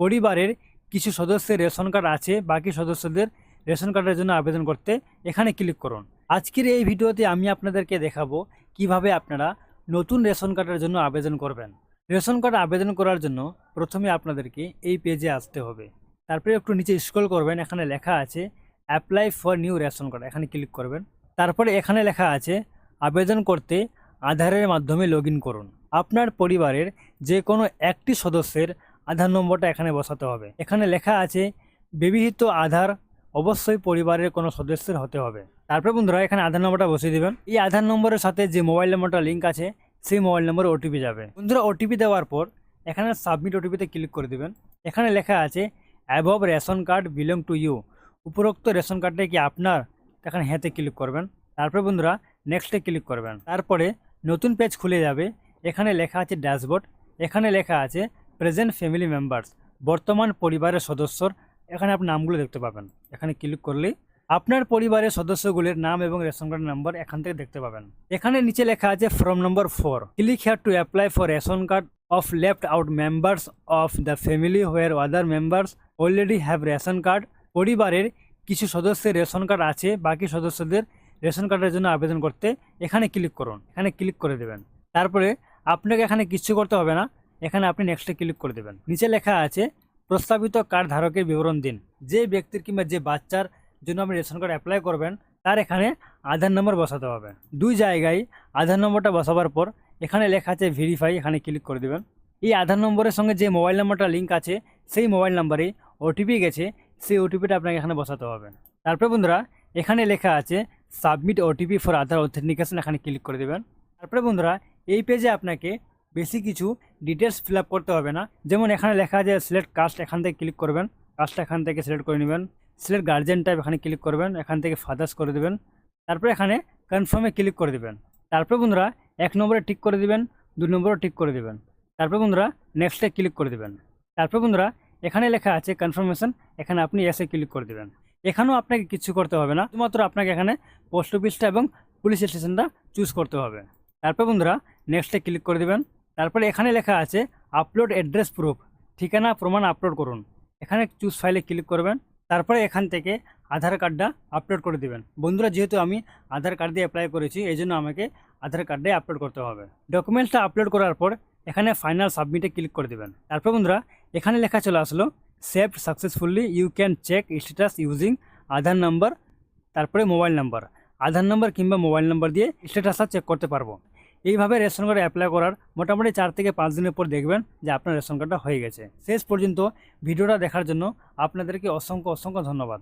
পরিবারের কিছু সদস্যের রেশন কার্ড আছে, বাকি সদস্যদের রেশন কার্ডের জন্য আবেদন করতে এখানে ক্লিক করুন। আজকের এই ভিডিওতে আমি আপনাদেরকে দেখাবো কীভাবে আপনারা নতুন রেশন কার্ডের জন্য আবেদন করবেন। রেশন কার্ড আবেদন করার জন্য প্রথমে আপনাদেরকে এই পেজে আসতে হবে। তারপরে একটু নিচে স্ক্রল করবেন, এখানে লেখা আছে apply for new ration card, এখানে ক্লিক করবেন। তারপরে এখানে লেখা আছে, আবেদন করতে আধারের মাধ্যমে লগ করুন। আপনার পরিবারের যে কোনো একটি সদস্যের আধার নম্বরটা এখানে বসাতে হবে। এখানে লেখা আছে, ব্যবহৃত আধার অবশ্যই পরিবারের কোনো সদস্যের হতে হবে। তারপরে বন্ধুরা, এখানে আধার নম্বরটা বসিয়ে দিবেন। এই আধার নম্বরের সাথে যে মোবাইল নম্বরটা লিঙ্ক আছে, সেই মোবাইল নম্বরে ওটিপি যাবে। বন্ধুরা ওটিপি দেওয়ার পর এখানে সাবমিট ওটিপিতে ক্লিক করে দিবেন। এখানে লেখা আছে, above ration card belong to you. উপরোক্ত রেশন কার্ডটা কি আপনার? এখানে হ্যাঁতে ক্লিক করবেন। তারপরে বন্ধুরা, নেক্সটে ক্লিক করবেন। তারপরে নতুন পেজ খুলে যাবে। এখানে লেখা আছে ড্যাশবোর্ড। এখানে লেখা আছে প্রেজেন্ট ফ্যামিলি মেম্বার্স বর্তমান পরিবারের সদস্যর, এখানে আপনি নামগুলো দেখতে পাবেন। এখানে ক্লিক করলেই আপনার পরিবারের সদস্যগুলির নাম এবং রেশন কার্ড নাম্বার এখান থেকে দেখতে পাবেন। এখানে নিচে লেখা আছে form number four click here to apply for ration card of left out members of the family where other members already have ration card পরিবারের কিছু সদস্যের রেশন কার্ড আছে, বাকি সদস্যদের রেশন কার্ডের জন্য আবেদন করতে এখানে ক্লিক করুন। এখানে ক্লিক করে দেবেন। তারপরে আপনাকে এখানে কিচ্ছু করতে হবে না। এখানে আপনি নেক্সটে ক্লিক করে দেবেন। নিচে লেখা আছে, প্রস্তাবিত কার্ড ধারকের বিবরণ দিন। যে ব্যক্তির কিংবা যে বাচ্চার জন্য আপনি রেশন কার্ড অ্যাপ্লাই করবেন, তার এখানে আধার নম্বর বসাতে হবে। দুই জায়গায় আধার নম্বরটা বসাবার পর, এখানে লেখা আছে ভেরিফাই এখানে ক্লিক করে দেবেন। এই আধার নম্বরের সঙ্গে যে মোবাইল নাম্বারটা লিঙ্ক আছে, সেই মোবাইল নাম্বারে ওটিপি গেছে, সেই ওটিপিটা আপনাকে এখানে বসাতে হবে। তারপরে বন্ধুরা, এখানে লেখা আছে submit OTP for Aadhaar authentication এখানে ক্লিক করে দেবেন। তারপরে বন্ধুরা, এই পেজে আপনাকে বেশি কিছু ডিটেলস ফিল করতে হবে না। যেমন এখানে লেখা আছে সিলেক্ট কাস্ট এখান থেকে ক্লিক করবেন। কাস্টটা এখান থেকে সিলেক্ট করে নেবেন। সিলেক্ট গার্জেন টাইপ এখানে ক্লিক করবেন। এখান থেকে ফাদার্স করে দেবেন। তারপরে এখানে কনফার্মে ক্লিক করে দেবেন। তারপরে বন্ধুরা, এক নম্বরে টিক করে দিবেন দুই নম্বরে টিক করে দেবেন। তারপরে বন্ধুরা নেক্সটে ক্লিক করে দেবেন। তারপরে বন্ধুরা, এখানে লেখা আছে কনফার্মেশন এখানে আপনি এসে ক্লিক করে দেবেন। এখানেও আপনাকে কিছু করতে হবে না। শুধুমাত্র আপনাকে এখানে পোস্ট অফিসটা এবং পুলিশ স্টেশনটা চুজ করতে হবে। তারপর বন্ধুরা নেক্সটে ক্লিক করে দেবেন। তারপরে এখানে লেখা আছে আপলোড অ্যাড্রেস প্রুফ ঠিকানা, প্রমাণ আপলোড করুন। এখানে চুজ ফাইলে ক্লিক করবেন, তারপরে এখান থেকে আধার কার্ডটা আপলোড করে দেবেন। বন্ধুরা, যেহেতু আমি আধার কার্ড দিয়ে অ্যাপ্লাই করেছি, এই জন্য আমাকে আধার কার্ডে আপলোড করতে হবে। ডকুমেন্টসটা আপলোড করার পর এখানে ফাইনাল সাবমিটে ক্লিক করে দেবেন। তারপর বন্ধুরা, এখানে লেখা চলে আসলো saved successfully you can check status using Aadhaar number তারপরে মোবাইল নাম্বার আধার নাম্বার কিংবা মোবাইল নাম্বার দিয়ে স্ট্যাটাসটা চেক করতে পারব। এইভাবে রেশন কার্ড অ্যাপ্লাই করার মোটামুটি চার থেকে পাঁচ দিনের পর দেখবেন যে আপনার রেশন কার্ডটা হয়ে গেছে। শেষ পর্যন্ত ভিডিওটা দেখার জন্য আপনাদেরকে অসংখ্য অসংখ্য ধন্যবাদ।